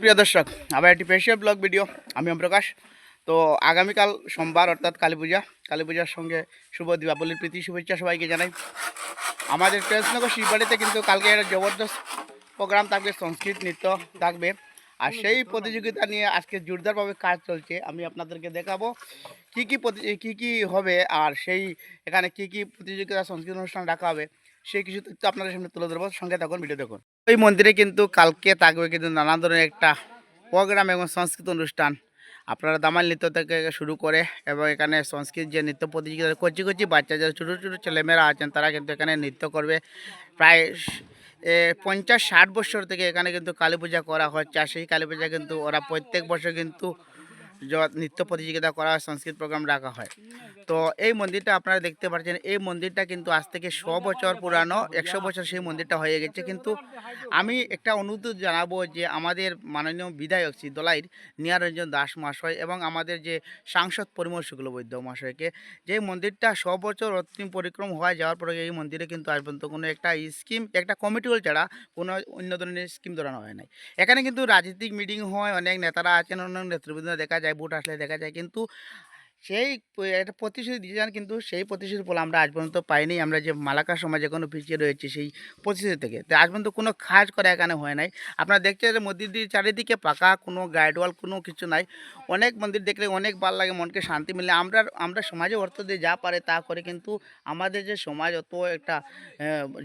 প্রিয় দর্শক, আবার একটি স্পেশাল ব্লগ ভিডিও আমি প্রকাশ। তো আগামীকাল সোমবার, অর্থাৎ কালী পূজা, কালী পূজার সঙ্গে শুভ দীপাবলির প্রীতি, শুভেচ্ছা সবাইকে জানাই। আমাদের প্রেসনগর শিববাড়িতে কিন্তু কালকে একটা জবরদস্ত প্রোগ্রাম থাকবে সংস্কৃত নৃত্য থাকবে। আর সেই প্রতিযোগিতা নিয়ে আজকে জোরদারভাবে কাজ চলছে, আমি আপনাদেরকে দেখাবো কী কী কী কী হবে, আর সেই এখানে কী কী প্রতিযোগিতা, সংস্কৃত অনুষ্ঠান রাখা হবে। সেই কিছু আপনাদের সামনে তুলে ধরবো। সঙ্গে থাকুন, ভিডিও দেখুন। ওই মন্দিরে কিন্তু কালকে থাকবে কিন্তু নানান ধরনের একটা প্রোগ্রাম এবং সংস্কৃত অনুষ্ঠান। আপনারা দামাল নৃত্য থেকে শুরু করে এবং এখানে সংস্কৃত যে নৃত্য প্রতিযোগিতা, কচি কচি বাচ্চা যারা, ছোটো ছোটো ছেলেমেয়েরা আছেন, তারা কিন্তু এখানে নৃত্য করবে। প্রায় পঞ্চাশ ষাট বছর থেকে এখানে কিন্তু কালী পূজা করা হচ্ছে। আর সেই কালী পূজা কিন্তু ওরা প্রত্যেক বছর কিন্তু নৃত্য প্রতিযোগিতা করা হয়, সংস্কৃত প্রোগ্রাম রাখা হয়। তো এই মন্দিরটা আপনারা দেখতে পাচ্ছেন, এই মন্দিরটা কিন্তু আজ থেকে শ বছর পুরানো, একশো বছর সেই মন্দিরটা হয়ে গেছে। কিন্তু আমি একটা অনুরোধ জানাব যে আমাদের মাননীয় বিধায়ক শ্রী দলাইর নিয়ারঞ্জন দাস মহাশয় এবং আমাদের যে সাংসদ পরিমল শুক্লবৈদ্য মহাশয়কে, যে মন্দিরটা শ বছর অন্তিম পরিক্রম হয়ে যাওয়ার পরে এই মন্দিরে কিন্তু আজ পর্যন্ত কোনো একটা স্কিম একটা কমিটি হল ছাড়া কোনো অন্য ধরনের স্কিম ধরানো হয় নাই। এখানে কিন্তু রাজনৈতিক মিটিং হয়, অনেক নেতারা আছেন অনেক নেতৃবৃন্দ দেখা যায় বুট আসলে দেখা যায়। কিন্তু সেই একটা প্রতিশ্রুতি দিয়ে যান কিন্তু সেই প্রতিশ্রুতির ফল আমরা আজ পর্যন্ত পাইনি। আমরা যে মালাকা সমাজে কোনো পিছিয়ে রয়েছে সেই প্রতিশ্রুতি থেকে। তো আজ পর্যন্ত কোনো কাজ করা এখানে হয় নাই। আপনারা দেখছেন যে মন্দিরটির চারিদিকে পাকা কোনো গাইডওয়াল কোনো কিছু নাই। অনেক মন্দির দেখলে অনেক ভালো লাগে মনকে শান্তি মিলে। আমরা আমরা সমাজে অর্থ দিয়ে যা পারে তা করে কিন্তু আমাদের যে সমাজ অত একটা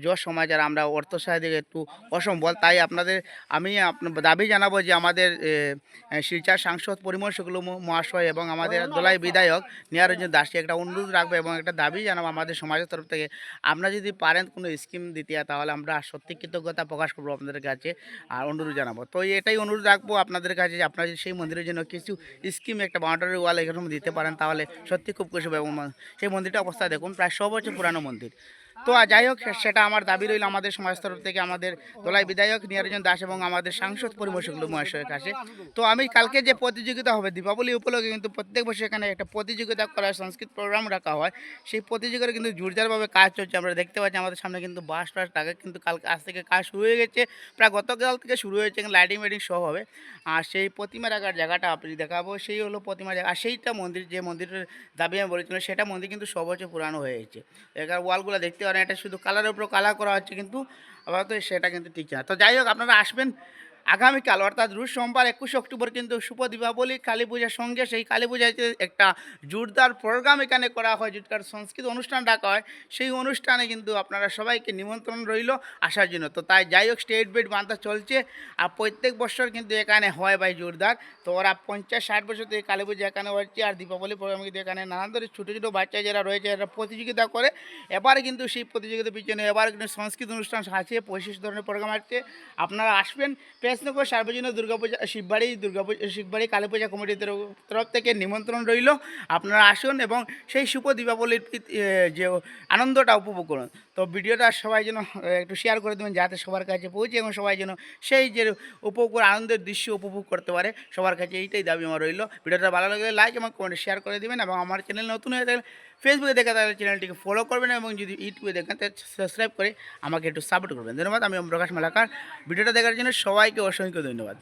যশ সমাজ আর আমরা অর্থ সাহায্যে একটু অসম্বল তাই আপনাদের আমি আপনার দাবি জানাব যে আমাদের আহ, সাংসদ পরিমল শুক্ল মহাশয় এবং আমাদের দোলাই বিধায়ক নিয়ারঞ্জন দাসকে একটা অনুরোধ রাখব এবং একটা দাবি জানাব আমাদের সমাজের তরফ থেকে। আপনারা যদি পারেন কোনো স্কিম দিতে, তাহলে আমরা সত্যি কৃতজ্ঞতা প্রকাশ করব আপনাদের কাছে আর অনুরোধ জানাব। তো এটাই অনুরোধ রাখব আপনাদের কাছে যে আপনারা যদি সেই মন্দিরের জন্য কিছু স্কিম একটা বাউন্ডারি ওয়াল এরকম দিতে পারেন, তাহলে সত্যি খুব খুশি এবং সেই মন্দিরটা অবস্থা দেখুন, প্রায় ছ বছর পুরানো মন্দির। তো যাই হোক সেটা আমার দাবি রইল আমাদের সমাজ তরফ থেকে আমাদের দোলাই বিধায়ক নিরঞ্জন দাস এবং আমাদের সাংসদ পরিমল শুক্ল মহাশয়ের কাছে। তো আমি কালকে যে প্রতিযোগিতা হবে দীপাবলি উপলক্ষে কিন্তু প্রত্যেক বছর এখানে একটা প্রতিযোগিতা করা হয়, সংস্কৃত প্রোগ্রাম রাখা হয়। সেই প্রতিযোগিতায় কিন্তু জোরদারভাবে কাজ চলছে। আমরা দেখতে পাচ্ছি আমাদের সামনে কিন্তু বাস টাস টাকা কিন্তু কালকে আজ থেকে কাজ শুরু হয়ে গেছে। প্রায় গতকাল থেকে শুরু হয়েছে লাইটিং মাইটিং সহ হবে। আর সেই প্রতিমা রাখার জায়গাটা আপনি দেখাবো। সেই হলো প্রতিমা জায়গা। আর সেইটা মন্দির যে মন্দিরের দাবি আমি বলেছিলাম সেটা মন্দির কিন্তু বছর পুরানো হয়েছে। এখানে ওয়ালগুলো দেখতে পারেন এটা শুধু কালারের উপর কালার করা হচ্ছে কিন্তু আপাতত সেটা কিন্তু ঠিক না। তো যাই হোক, আপনারা আসবেন আগামীকাল, অর্থাৎ রুশ সোমবার একুশে অক্টোবর কিন্তু শুভ দীপাবলি, কালী পূজার সঙ্গে সেই কালী পূজাতে একটা জোরদার প্রোগ্রাম এখানে করা হয় জোরদার সংস্কৃত অনুষ্ঠান ডাকা হয়। সেই অনুষ্ঠানে কিন্তু আপনারা সবাইকে নিমন্ত্রণ রইল আসার জন্য। তো তাই যাই হোক, স্টেট বেড বান্ধা চলছে আর প্রত্যেক বছর কিন্তু এখানে হয় ভাই জোরদার। তো ওরা পঞ্চাশ, ষাট বছর থেকে কালী পূজা এখানে হচ্ছে আর দীপাবলি প্রোগ্রাম কিন্তু এখানে নানান ধরনের ছোটো ছোটো বাচ্চা যারা রয়েছে, এরা প্রতিযোগিতা করে। এবারে কিন্তু সেই প্রতিযোগিতার পিছনে এবার কিন্তু সংস্কৃত অনুষ্ঠান আছে পঁচিশ ধরনের প্রোগ্রাম আছে আপনারা আসবেন পেসনগর সার্বজনীন দুর্গাপূজা, শিববাড়ি দুর্গাপূজা, শিববাড়ি কালী পূজা কমিটির তরফ থেকে নিমন্ত্রণ রইল। আপনারা আসুন এবং সেই শুভ দীপাবলির যে আনন্দটা উপভোগ করুন। তো ভিডিওটা সবাই যেন একটু শেয়ার করে দেবেন যাতে সবার কাছে পৌঁছে এবং সবাই যেন সেই যে উপভোগ, আনন্দের দৃশ্য উপভোগ করতে পারে, সবার কাছে এইটাই দাবি আমার রইল। ভিডিওটা ভালো লাগলে লাইক এবং কমেন্ট শেয়ার করে দেবেন এবং আমার চ্যানেল নতুন হয়ে থাকলে ফেসবুকে দেখা তাহলে চ্যানেলটিকে ফলো করবেন এবং যদি ইউটিউবে দেখেন তাহলে সাবস্ক্রাইব করে আমাকে একটু সাপোর্ট করবেন। ধন্যবাদ, আমি ওম প্রকাশ মালাকার। ভিডিওটা দেখার জন্য সবাইকে অসংখ্য ধন্যবাদ।